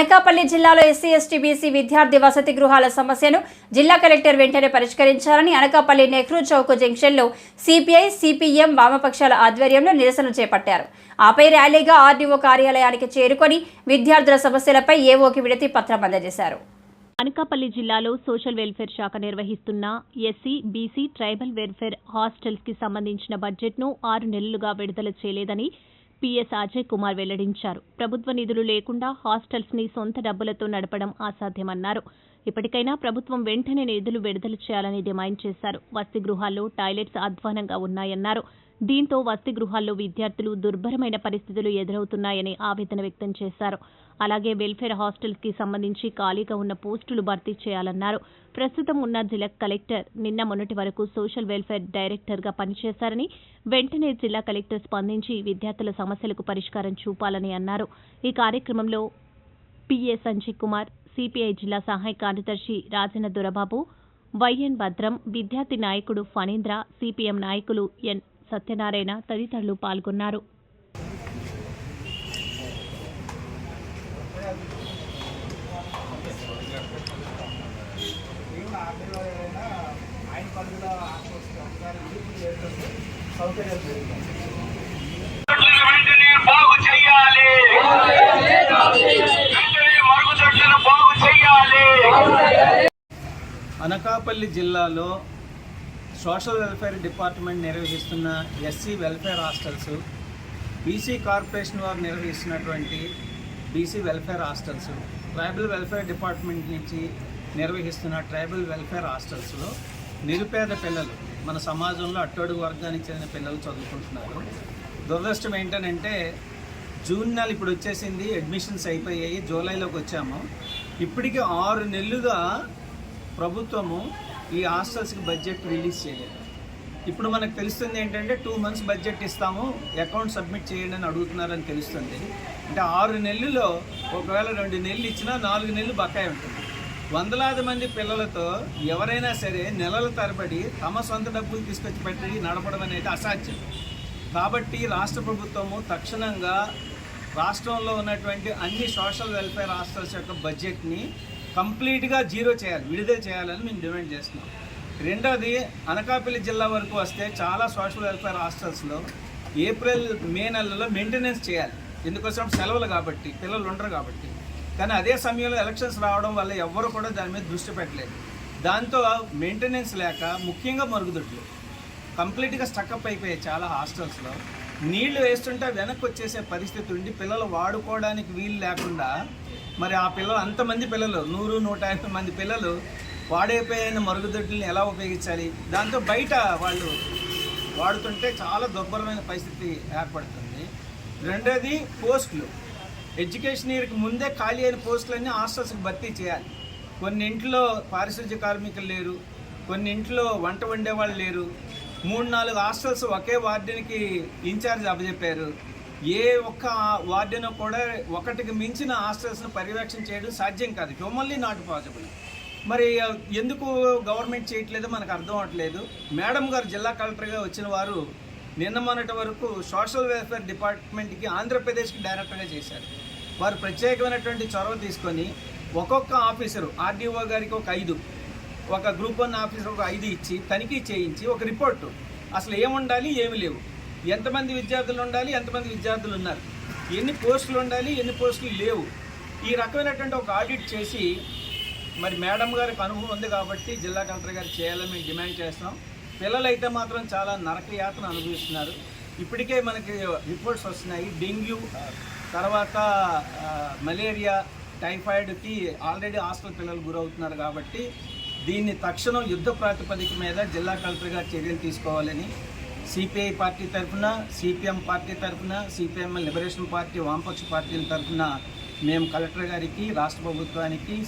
అనకాపల్లి జిల్లాలో SC ST BC విద్యార్థి వసతి గృహాల సమస్యను జిల్లా కలెక్టర్ వెంటనే పరిష్కరించాలని అనకాపల్లి నెహ్రూ చౌక్ జంక్షన్లో సిపిఐ సిపిఎం వామపక్షాల ఆధ్వర్యంలో నిరసన చేపట్టారు. ఆపై ర్యాలీగా ఆర్డీఓ కార్యాలయానికి చేరుకొని విద్యార్థుల సమస్యలపై ఏవోకి విడతి పత్రం అందజేశారు. అనకాపల్లి జిల్లాలో సోషల్ వెల్ఫేర్ శాఖ నిర్వహిస్తున్న ఎస్సీ బీసీ ట్రైబల్ వెల్ఫేర్ హాస్టల్స్కి సంబంధించిన బడ్జెట్ను ఆరు నెలలుగా విడుదల చేయలేదని పీఎస్ అజయ్ కుమార్ వెల్లడించారు. ప్రభుత్వ నిధులు లేకుండా హాస్టల్స్ని సొంత డబ్బులతో నడపడం అసాధ్యమన్నారు. ఇప్పటికైనా ప్రభుత్వం వెంటనే నిధులు విడుదల చేయాలని డిమాండ్ చేశారు. వసతి గృహాల్లో టాయిలెట్స్ అధ్వానంగా ఉన్నాయన్నారు. దీంతో వసతి గృహాల్లో విద్యార్థులు దుర్భరమైన పరిస్థితులు ఎదురవుతున్నాయని ఆవేదన వ్యక్తం చేశారు. అలాగే వెల్ఫేర్ హాస్టల్స్కి సంబంధించి ఖాళీగా ఉన్న పోస్టులు భర్తీ చేయాలన్నారు. ప్రస్తుతం ఉన్న జిల్లా కలెక్టర్ నిన్న మొన్నటి వరకు సోషల్ వెల్ఫేర్ డైరెక్టర్గా పనిచేశారని వెంటనే జిల్లా కలెక్టర్ స్పందించి విద్యార్థుల సమస్యలకు పరిష్కారం చూపాలని అన్నారు. ఈ కార్యక్రమంలో పిఏ సంజయ్ కుమార్ సిపిఐ జిల్లా సహాయ కార్యదర్శి రాజన దొరబాబు వైఎన్ భద్రం విద్యార్థి నాయకుడు ఫణీంద్ర సిపిఎం నాయకులు ఎన్ సత్యనారాయణ తదితరులు పాల్గొన్నారు. బాగు మరుగుదొడ్లను బాగు అనకాపల్లి జిల్లాలో సోషల్ వెల్ఫేర్ డిపార్ట్మెంట్ నిర్వహిస్తున్న SC welfare hostels BC corporation వారు నిర్వహిస్తున్నటువంటి BC welfare hostels tribal welfare department నుంచి నిర్వహిస్తున్న ట్రైబల్ వెల్ఫేర్ హాస్టల్స్లో నిరుపేద పిల్లలు మన సమాజంలో అట్టడుగు వర్గానికి చెందిన పిల్లలు చదువుకుంటున్నారు. దురదృష్టం ఏంటంటే జూన్ నెల ఇప్పుడు వచ్చేసింది అడ్మిషన్స్ అయిపోయాయి జూలైలోకి వచ్చాము. ఇప్పటికి ఆరు నెలలుగా ప్రభుత్వము ఈ హాస్టల్స్కి బడ్జెట్ రిలీజ్ చేయలేదు. ఇప్పుడు మనకు తెలుస్తుంది ఏంటంటే టూ మంత్స్ బడ్జెట్ ఇస్తాము అకౌంట్ సబ్మిట్ చేయండి అని అడుగుతున్నారని తెలుస్తుంది. అంటే ఆరు నెలల్లో ఒకవేళ రెండు నెలలు ఇచ్చినా నాలుగు నెలలు బకాయి ఉంటుంది. వందలాది మంది పిల్లలతో ఎవరైనా సరే నెలల తరబడి తమ సొంత డబ్బులు తీసుకొచ్చి పెట్టి నడపడం అనేది అసాధ్యం. కాబట్టి రాష్ట్ర ప్రభుత్వము తక్షణంగా రాష్ట్రంలో ఉన్నటువంటి అన్ని సోషల్ వెల్ఫేర్ హాస్టల్స్ యొక్క బడ్జెట్ని కంప్లీట్గా జీరో చేయాలి విడుదల చేయాలని మేము డిమాండ్ చేస్తున్నాం. రెండవది అనకాపల్లి జిల్లా వరకు వస్తే చాలా సోషల్ వెల్ఫేర్ హాస్టల్స్లో ఏప్రిల్ మే నెలలో మెయింటెనెన్స్ చేయాలి. ఎందుకోసం? సెలవులు కాబట్టి పిల్లలు ఉండరు కాబట్టి. కానీ అదే సమయంలో ఎలక్షన్స్ రావడం వల్ల ఎవ్వరు కూడా దాని మీద దృష్టి పెట్టలేదు. దాంతో మెయింటెనెన్స్ లేక ముఖ్యంగా మరుగుదొడ్లు. కంప్లీట్గా స్టక్అప్ అయిపోయాయి చాలా హాస్టల్స్లో. నీళ్ళు వేస్తుంటే వెనక్కి వచ్చేసే పరిస్థితి ఉండి పిల్లలు వాడుకోవడానికి వీలు లేకుండా మరి ఆ పిల్లలు అంతమంది పిల్లలు నూరు నూట యాభై మంది పిల్లలు వాడైపోయిన మరుగుదొడ్లని ఎలా ఉపయోగించాలి? దాంతో బయట వాళ్ళు వాడుతుంటే చాలా దుర్భరమైన పరిస్థితి ఏర్పడుతుంది. రెండోది పోస్టులు. ఎడ్యుకేషన్ ఇయర్కి ముందే ఖాళీ అయిన పోస్టులన్నీ హాస్టల్స్కి భర్తీ చేయాలి. కొన్ని ఇంట్లో పారిశుద్ధ్య కార్మికులు లేరు కొన్ని ఇంట్లో వంట వండేవాళ్ళు లేరు మూడు నాలుగు హాస్టల్స్ ఒకే వార్డెన్కి ఇన్ఛార్జ్ అప్పచెప్పారు ఏ ఒక్క వార్డును కూడా ఒకటికి మించిన హాస్టల్స్ను పర్యవేక్షణ చేయడం సాధ్యం కాదు. Humanly not possible. మరి ఎందుకు గవర్నమెంట్ చేయట్లేదో? మనకు అర్థం అవట్లేదు మేడం గారు జిల్లా కలెక్టర్గా వచ్చిన వారు నిన్న మొన్నటి వరకు సోషల్ వెల్ఫేర్ డిపార్ట్మెంట్కి ఆంధ్రప్రదేశ్కి డైరెక్టర్గా చేశారు. వారు ప్రత్యేకమైనటువంటి చొరవ తీసుకొని ఒక్కొక్క ఆఫీసరు ఆర్డీఓ గారికి ఒక ఐదు ఒక గ్రూప్ వన్ ఆఫీసర్ ఒక ఐదు ఇచ్చి తనిఖీ చేయించి ఒక రిపోర్టు. అసలు ఏముండాలి? ఏమి లేవు. ఎంతమంది విద్యార్థులు ఉండాలి ఎంతమంది విద్యార్థులు ఉన్నారు? ఎన్ని పోస్టులు ఉండాలి ఎన్ని పోస్టులు లేవు? ఈ రకమైనటువంటి ఒక ఆడిట్ చేసి మరి మేడం గారికి అనుభవం ఉంది కాబట్టి జిల్లా కలెక్టర్ గారు చేయాలని మేము డిమాండ్ చేస్తున్నాం. పిల్లలైతే మాత్రం చాలా నరక యాతన అనుభవిస్తున్నారు. ఇప్పటికే మనకి రిపోర్ట్స్ వస్తున్నాయి. డెంగ్యూ తర్వాత మలేరియా టైఫాయిడ్కి ఆల్రెడీ హాస్టల్ పిల్లలు గురవుతున్నారు కాబట్టి దీన్ని తక్షణం యుద్ధ ప్రాతిపదిక మీద జిల్లా కలెక్టర్ గారు చర్యలు తీసుకోవాలని సిపిఐ పార్టీ తరఫున సిపిఎం పార్టీ తరఫున సిపిఎం లిబరేషన్ పార్టీ వామపక్ష పార్టీల తరఫున మేము కలెక్టర్ గారికి రాష్ట్ర ప్రభుత్వానికి